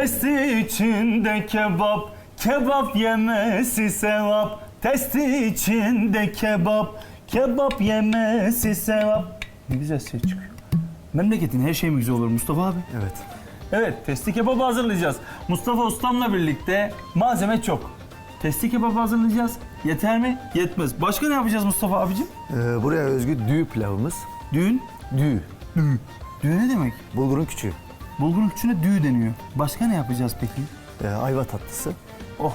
Testi içinde kebap, kebap yemesi sevap. Testi içinde kebap, kebap yemesi sevap. Ne güzel ses çıkıyor. Memleketin her şeyi mi güzel olur Mustafa abi? Evet. Evet, testi kebabı hazırlayacağız. Mustafa Ustam'la birlikte malzeme çok. Testi kebabı hazırlayacağız. Yeter mi? Yetmez. Başka ne yapacağız Mustafa abicim? Ee, buraya özgü düğü pilavımız. Düğün. Düğü. Düğün ne demek? Bulgurun küçüğü. Bulgurun küçüğüne düğü deniyor. Başka ne yapacağız peki? Ee, ayva tatlısı. Oh,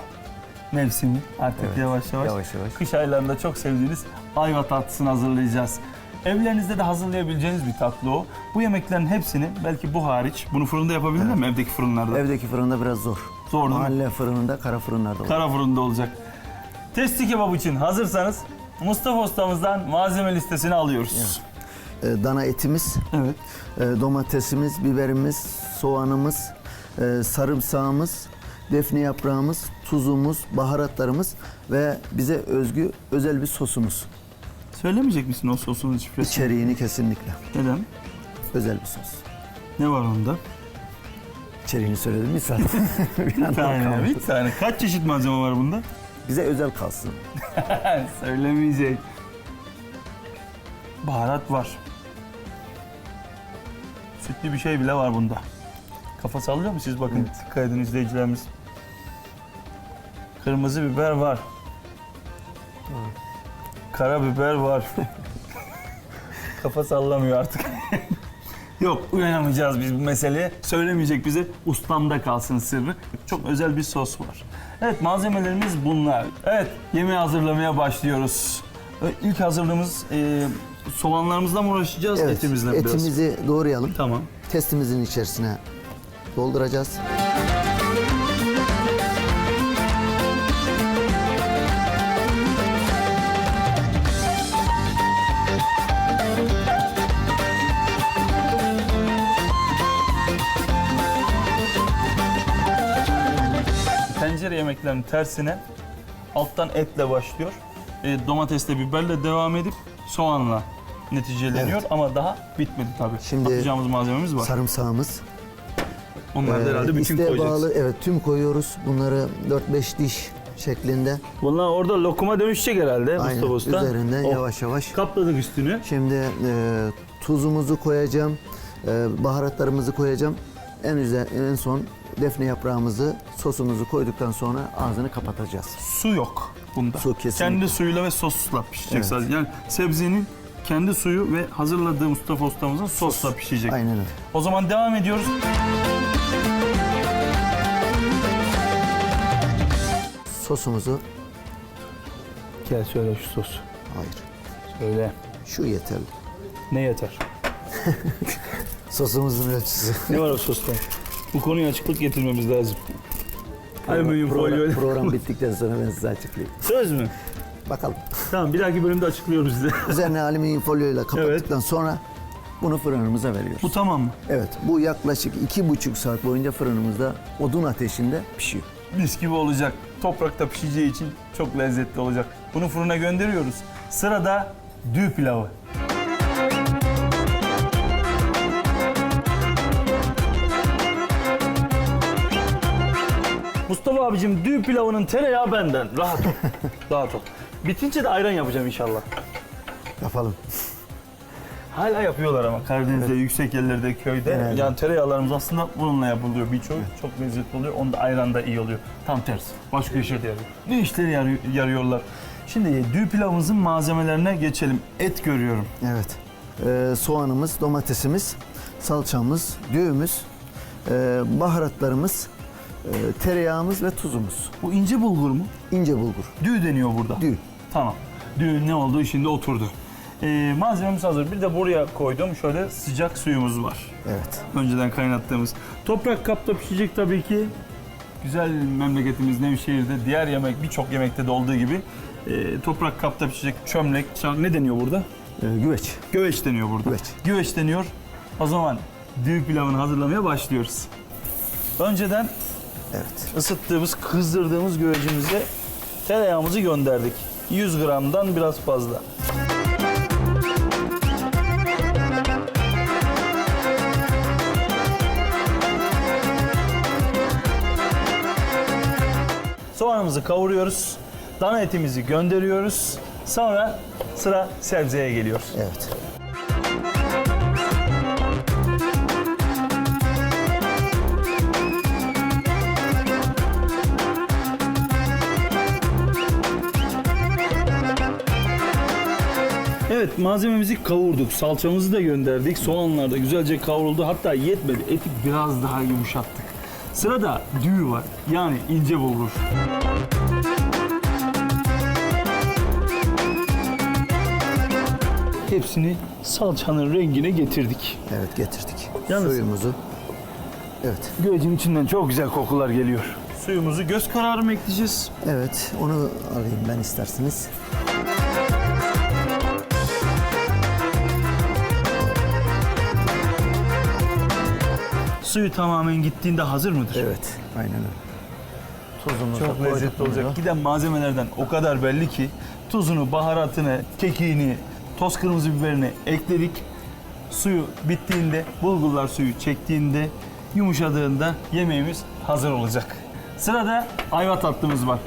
mevsimi artık Evet, yavaş yavaş. yavaş yavaş. Kış aylarında çok sevdiğiniz ayva tatlısını hazırlayacağız. Evlerinizde de hazırlayabileceğiniz bir tatlı o. Bu yemeklerin hepsini belki bu hariç, bunu fırında yapabilir mi evdeki fırınlarda? Evdeki fırında biraz zor. Zor? Mahalle fırınında, kara fırınlarda olur. Kara fırında olacak. Testi kebabı için hazırsanız Mustafa ustamızdan malzeme listesini alıyoruz. Ee, dana etimiz, Evet. e, domatesimiz, biberimiz, soğanımız, e, sarımsağımız, defne yaprağımız, tuzumuz, baharatlarımız ve bize özgü özel bir sosumuz. Söylemeyecek misin o sosun şifresini? İçeriğini kesinlikle. Neden? Özel bir sos. Ne var onda? İçeriğini söyledim mi zaten? bir tane, bir tane. Kaç çeşit malzeme var bunda? Bize özel kalsın. Söylemeyecek. Baharat var. Sütlü bir şey bile var bunda. Kafa sallıyor mu siz bakın dikkat edin izleyicilerimiz. Kırmızı biber var. Karabiber var. Kafa sallamıyor artık. Yok uyanamayacağız biz bu meseleye. Söylemeyecek bize ustamda kalsın sırrı. Çok özel bir sos var. Evet malzemelerimiz bunlar. Evet yemeği hazırlamaya başlıyoruz. Ee, İlk hazırlığımız e, soğanlarımızla mı uğraşacağız Evet, etimizle mi biraz? etimizi doğrayalım. Tamam. Testimizin içerisine dolduracağız. Tencere yemeklerinin tersine alttan etle başlıyor. E, domatesle biberle devam edip soğanla neticeleniyor ama daha bitmedi tabii. Şimdi Atacağımız malzememiz var. Sarımsağımız. Onları da Ee, herhalde bütün isteğe koyacağız. bağlı evet tüm koyuyoruz. Bunları 4-5 diş şeklinde. Bunlar orada lokuma dönüşecek herhalde Aynen Mustafa Usta. üzerinden Oh, yavaş yavaş. Kapladık üstünü. Şimdi e, tuzumuzu koyacağım. e, baharatlarımızı koyacağım. En üzer, en son defne yaprağımızı, sosumuzu koyduktan sonra ağzını kapatacağız. Su yok bunda. Su kesinlikle. Kendi suyuyla ve sosla pişecek Evet. sadece. Yani sebzenin kendi suyu ve hazırladığı Mustafa Ustamızın sosla pişecek. Aynen öyle. O zaman devam ediyoruz. Sosumuzu Gel söyle şu sos. hayır. Söyle. Şu yeterli. Ne yeter? Sosumuzun ölçüsü. Ne var o sosta? Bu konuya açıklık getirmemiz lazım. Alüminyum program, folyo. program bittikten sonra ben size açıklayayım. Söz mü? Bakalım. Tamam bir dahaki bölümde açıklıyoruz size. Üzerine alüminyum folyoyla kapattıktan sonra bunu fırınımıza veriyoruz. Bu tamam mı? Evet, bu yaklaşık iki buçuk saat boyunca fırınımızda odun ateşinde pişiyor. Mis gibi olacak. Toprakta pişeceği için çok lezzetli olacak. Bunu fırına gönderiyoruz. Sırada düğ pilavı. Mustafa abicim düğ pilavının tereyağı benden. Rahat ol. Rahat ol. Bitince de ayran yapacağım inşallah. Yapalım. Hala yapıyorlar ama Karadeniz'de, yüksek yerlerde, köyde. Genelde. Yani tereyağlarımız aslında bununla yapılıyor birçoğu. Çok lezzetli oluyor. Onda ayran da iyi oluyor. Tam tersi. Başka işe de yarıyor. Ne işleri yarı- yarıyorlar? Şimdi düğ pilavımızın malzemelerine geçelim. Et görüyorum. Evet. Ee, soğanımız, domatesimiz, salçamız, düğümüz, e, baharatlarımız, e, tereyağımız ve tuzumuz. Bu ince bulgur mu? İnce bulgur. Düğ deniyor burada. Düğ. Tamam. Düğün ne oldu şimdi oturdu. Ee, malzememiz hazır. Bir de buraya koydum. Şöyle sıcak suyumuz var. Evet. önceden kaynattığımız. Toprak kapta pişecek tabii ki. Güzel memleketimiz Nevşehir'de diğer yemek birçok yemekte de olduğu gibi e, toprak kapta pişecek çömlek, çan- ne deniyor burada? Ee, güveç. Güveç deniyor burada. Güveç. Güveç deniyor. O zaman düğün pilavını hazırlamaya başlıyoruz. Önceden Evet. ısıttığımız, kızdırdığımız güvecimize tereyağımızı gönderdik. 100 gramdan biraz fazla. Soğanımızı kavuruyoruz. Dana etimizi gönderiyoruz. Sonra sıra sebzeye geliyor. Evet. Evet malzememizi kavurduk. Salçamızı da gönderdik. Soğanlar da güzelce kavruldu. Hatta yetmedi. Eti biraz daha yumuşattık. Sırada düğü var. Yani ince bulgur. Hepsini salçanın rengine getirdik. Evet getirdik. Yalnız- Suyumuzu. Evet. Göğecin içinden çok güzel kokular geliyor. Suyumuzu göz kararı mı ekleyeceğiz? Evet. Onu alayım ben isterseniz. Suyu tamamen gittiğinde hazır mıdır? Evet. Aynen öyle. Tuzumuzu Çok koyduk lezzetli bunu olacak. Giden malzemelerden o kadar belli ki tuzunu, baharatını, kekiğini, toz kırmızı biberini ekledik. Suyu bittiğinde, bulgurlar suyu çektiğinde, yumuşadığında yemeğimiz hazır olacak. Sırada ayva tatlımız var.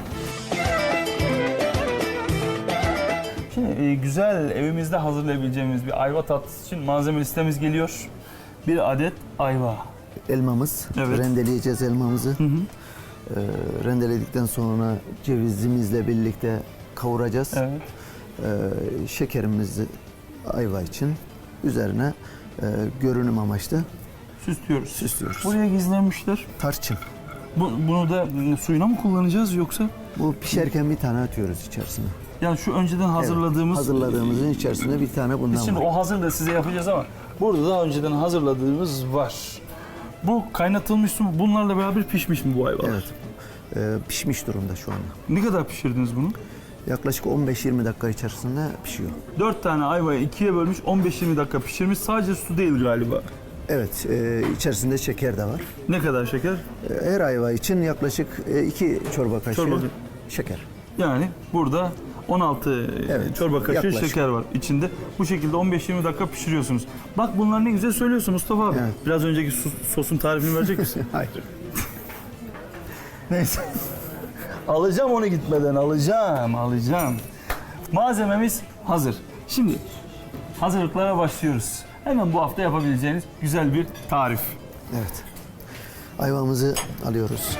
Şimdi e, güzel evimizde hazırlayabileceğimiz bir ayva tatlısı için malzeme listemiz geliyor. Bir adet ayva. Elmamız. Evet. Rendeleyeceğiz elmamızı. Ee, rendeledikten sonra cevizimizle birlikte kavuracağız. Evet. Ee, şekerimizi ayva için üzerine e, görünüm amaçlı Süslüyoruz. süslüyoruz. Buraya gizlenmişler. Tarçın. Bu, bunu da mm, suyuna mı kullanacağız yoksa? Bu pişerken bir tane atıyoruz içerisine. Yani şu önceden hazırladığımız... Evet, hazırladığımızın içerisinde bir tane bundan Biz şimdi var. o hazır da size yapacağız ama burada daha önceden hazırladığımız var. Bu kaynatılmış mı? Bunlarla beraber pişmiş mi bu ayvalar? Evet. Ee, pişmiş durumda şu anda. Ne kadar pişirdiniz bunu? Yaklaşık 15-20 dakika içerisinde pişiyor. 4 tane ayvayı ikiye bölmüş 15-20 dakika pişirmiş. Sadece su değil galiba. Evet, e, içerisinde şeker de var. Ne kadar şeker? E, Her ayva için yaklaşık 2 çorba kaşığı Çorba. şeker. Yani burada 16 Evet, çorba kaşığı yaklaşık. şeker var içinde. Bu şekilde 15-20 dakika pişiriyorsunuz. Bak bunlar ne güzel söylüyorsun Mustafa abi. Evet. Biraz önceki sos- sosun tarifini verecek misin? Hayır. Neyse. alacağım onu gitmeden alacağım, alacağım. Malzememiz hazır. Şimdi hazırlıklara başlıyoruz. Hemen bu hafta yapabileceğiniz güzel bir tarif. Evet. Ayvamızı alıyoruz.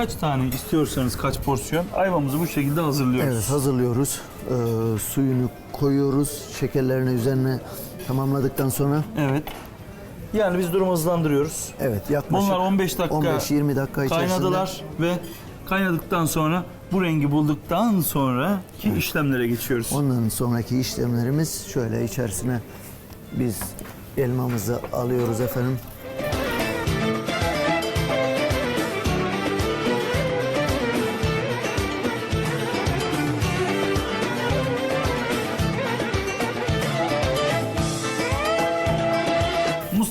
Kaç tane istiyorsanız kaç porsiyon ayvamızı bu şekilde hazırlıyoruz. Evet, hazırlıyoruz. Ee, suyunu koyuyoruz. Şekerlerini üzerine tamamladıktan sonra Evet. Yani biz durumu hızlandırıyoruz. evet yaklaşık Bunlar 15 dakika 15-20 dakika içerisinde kaynadılar ve kaynadıktan sonra bu rengi bulduktan sonra ki işlemlere geçiyoruz. Ondan sonraki işlemlerimiz şöyle içerisine biz elmamızı alıyoruz efendim.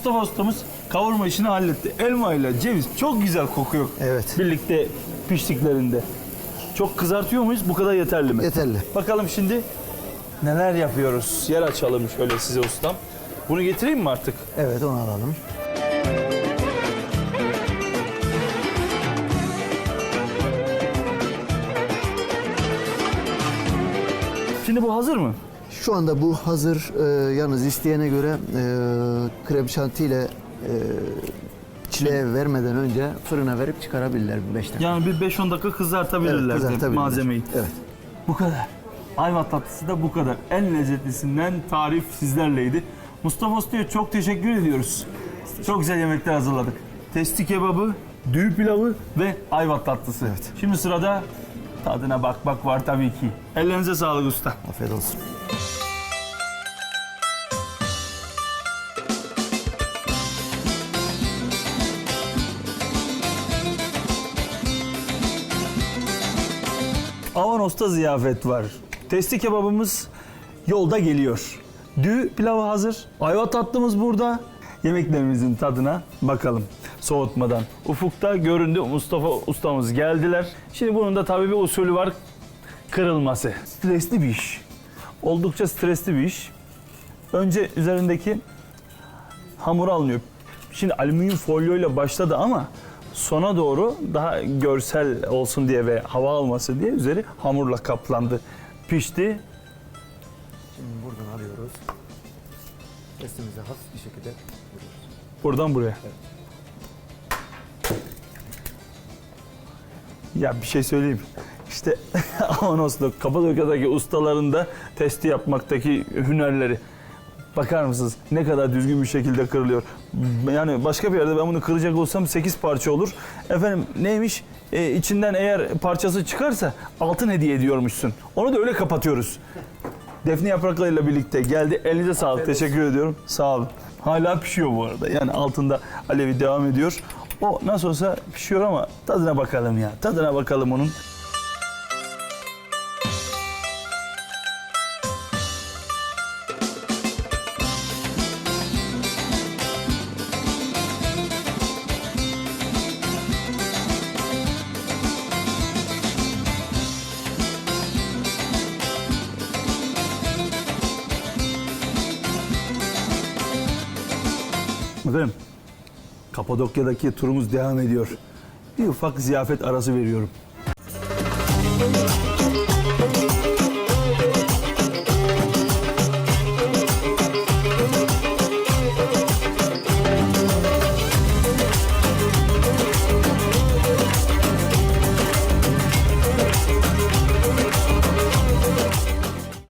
Mustafa ustamız kavurma işini halletti. Elma ile ceviz çok güzel kokuyor. Evet. Birlikte piştiklerinde. Çok kızartıyor muyuz? Bu kadar yeterli mi? Yeterli. Bakalım şimdi neler yapıyoruz? Yer açalım şöyle size ustam. Bunu getireyim mi artık? Evet onu alalım. Şimdi bu hazır mı? Şu anda bu hazır. Ee, yalnız isteyene göre e, krem şanti ile e, çileğe vermeden önce fırına verip çıkarabilirler bir 5 dakika. Yani bir 5-10 dakika kızartabilirler Evet, kızartabilirler. malzemeyi. Evet. Bu kadar. Ayva tatlısı da bu kadar. En lezzetlisinden tarif sizlerleydi. Mustafa Usta'ya çok teşekkür ediyoruz. Çok güzel yemekler hazırladık. Testi kebabı, düğü pilavı ve ayva tatlısı. Evet. Şimdi sırada tadına bak bak var tabii ki. Ellerinize sağlık usta. Afiyet olsun. Avanos'ta ziyafet var. Testi kebabımız yolda geliyor. Dü pilavı hazır. Ayva tatlımız burada. Yemeklerimizin tadına bakalım soğutmadan. Ufukta göründü Mustafa ustamız geldiler. Şimdi bunun da tabii bir usulü var. Kırılması. Stresli bir iş. Oldukça stresli bir iş. Önce üzerindeki hamur alınıyor. Şimdi alüminyum folyoyla başladı ama sona doğru daha görsel olsun diye ve hava alması diye üzeri hamurla kaplandı. Pişti. Şimdi buradan alıyoruz. Testimizi hafif bir şekilde vuruyoruz. Buradan buraya. Ya bir şey söyleyeyim. İşte Avanos'ta, Kapadokya'daki ustaların da testi yapmaktaki hünerleri. Bakar mısınız ne kadar düzgün bir şekilde kırılıyor. Yani başka bir yerde ben bunu kıracak olsam 8 parça olur. Efendim neymiş? Ee, içinden eğer parçası çıkarsa altın hediye ediyormuşsun. Onu da öyle kapatıyoruz. Defne yapraklarıyla birlikte geldi. Elinize sağlık. Teşekkür ediyorum. Sağ olun. Hala pişiyor bu arada. Yani altında alevi devam ediyor. O nasıl olsa pişiyor ama tadına bakalım ya. Tadına bakalım onun. Efendim, Kapadokya'daki turumuz devam ediyor. Bir ufak ziyafet arası veriyorum.